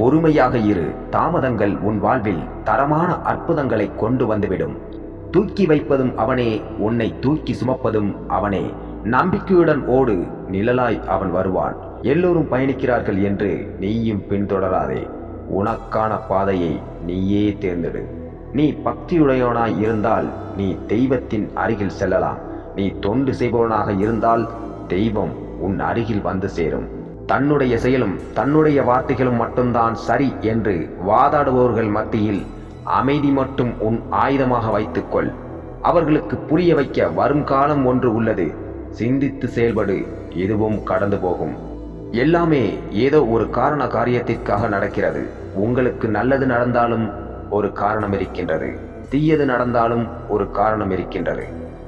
பொறுமையாக இரு. தாமதங்கள் உன் வாழ்வில் தரமான அற்புதங்களை கொண்டு வந்துவிடும். தூக்கி வைப்பதும் அவனே உன்னை தூக்கி சுமப்பதும் அவனே. நம்பிக்கையுடன் ஓடு நிழலாய் அவன் வருவான். எல்லோரும் பயணிக்கிறார்கள் என்று நீயும் பின்தொடராதே. உனக்கான பாதையை நீயே தேர்ந்தெடு. நீ பக்தியுடையவனாய் இருந்தால் நீ தெய்வத்தின் அருகில் செல்லலாம். நீ தொண்டு செய்பவனாக இருந்தால் தெய்வம் உன் அருகில் வந்து சேரும். தன்னுடைய செயலும் தன்னுடைய வார்த்தைகளும் மட்டும்தான் சரி என்று வாதாடுபவர்கள் மத்தியில் அமைதி மட்டும் உன் ஆயுதமாக வைத்துக்கொள். அவர்களுக்கு புரிய வைக்க வரும் காலம் ஒன்று உள்ளது. சிந்தித்து செயல்படு இதுவும் கடந்து போகும். எல்லாமே ஏதோ ஒரு காரண காரியத்திற்காக நடக்கிறது. உங்களுக்கு நல்லது நடந்தாலும் ஒரு காரணம் இருக்கின்றது. தீயது நடந்தாலும் ஒரு காரணம் இருக்கின்றது.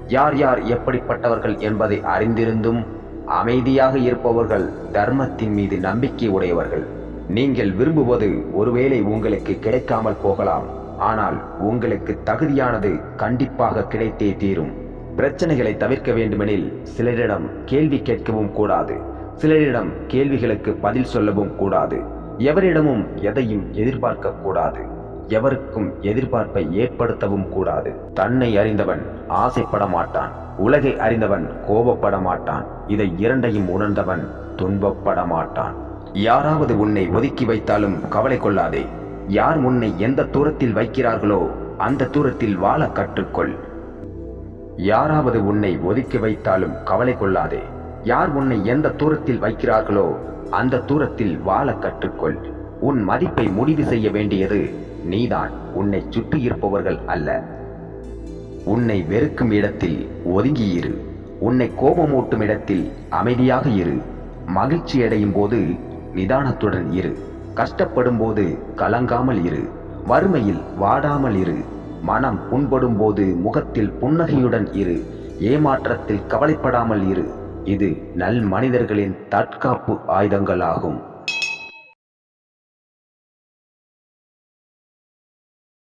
யார் யார் எப்படிப்பட்டவர்கள் என்பதை அறிந்திருந்தும் அமைதியாக இருப்பவர்கள் தர்மத்தின் மீது நம்பிக்கை உடையவர்கள். நீங்கள் விரும்புவது ஒருவேளை உங்களுக்கு கிடைக்காமல் போகலாம். ஆனால் உங்களுக்கு தகுதியானது கண்டிப்பாக கிடைத்தே தீரும். பிரச்சனைகளை தவிர்க்க வேண்டுமெனில் சிலரிடம் கேள்வி கேட்கவும் கூடாது. சிலரிடம் கேள்விகளுக்கு பதில் சொல்லவும் கூடாது. எவரிடமும் எதையும் எதிர்பார்க்க கூடாது. எவருக்கும் எதிர்பார்ப்பை ஏற்படுத்தவும் கூடாது. தன்னை அறிந்தவன் ஆசைப்பட மாட்டான். உலகை அறிந்தவன் கோபப்பட மாட்டான். இதை இரண்டையும் உணர்ந்தவன் துன்பப்பட மாட்டான். யாராவது உன்னை ஒதுக்கி வைத்தாலும் கவலை கொள்ளாதே. யார் உன்னை எந்த தூரத்தில் வைக்கிறார்களோ அந்த தூரத்தில் வாழ கற்றுக்கொள். யாராவது உன்னை ஒதுக்கி வைத்தாலும் கவலை கொள்ளாதே. யார் உன்னை எந்த தூரத்தில் வைக்கிறார்களோ அந்த தூரத்தில் வாழ கற்றுக்கொள். உன் மதிப்பை முடிவு செய்ய வேண்டியது நீதான். உன்னை சுற்றி இருப்பவர்கள் அல்ல. உன்னை வெறுக்கும் இடத்தில் ஒதுங்கியிரு உன்னை கோபமூட்டும் இடத்தில் அமைதியாக இரு. மகிழ்ச்சி அடையும் போது நிதானத்துடன் இரு. கஷ்டப்படும் போது கலங்காமல் இரு. வறுமையில் வாடாமல் இரு. மனம் புண்படும் போது முகத்தில் புன்னகையுடன் இரு. ஏமாற்றத்தில் கவலைப்படாமல் இரு. இது நல் மனிதர்களின் தற்காப்பு ஆயுதங்களாகும்.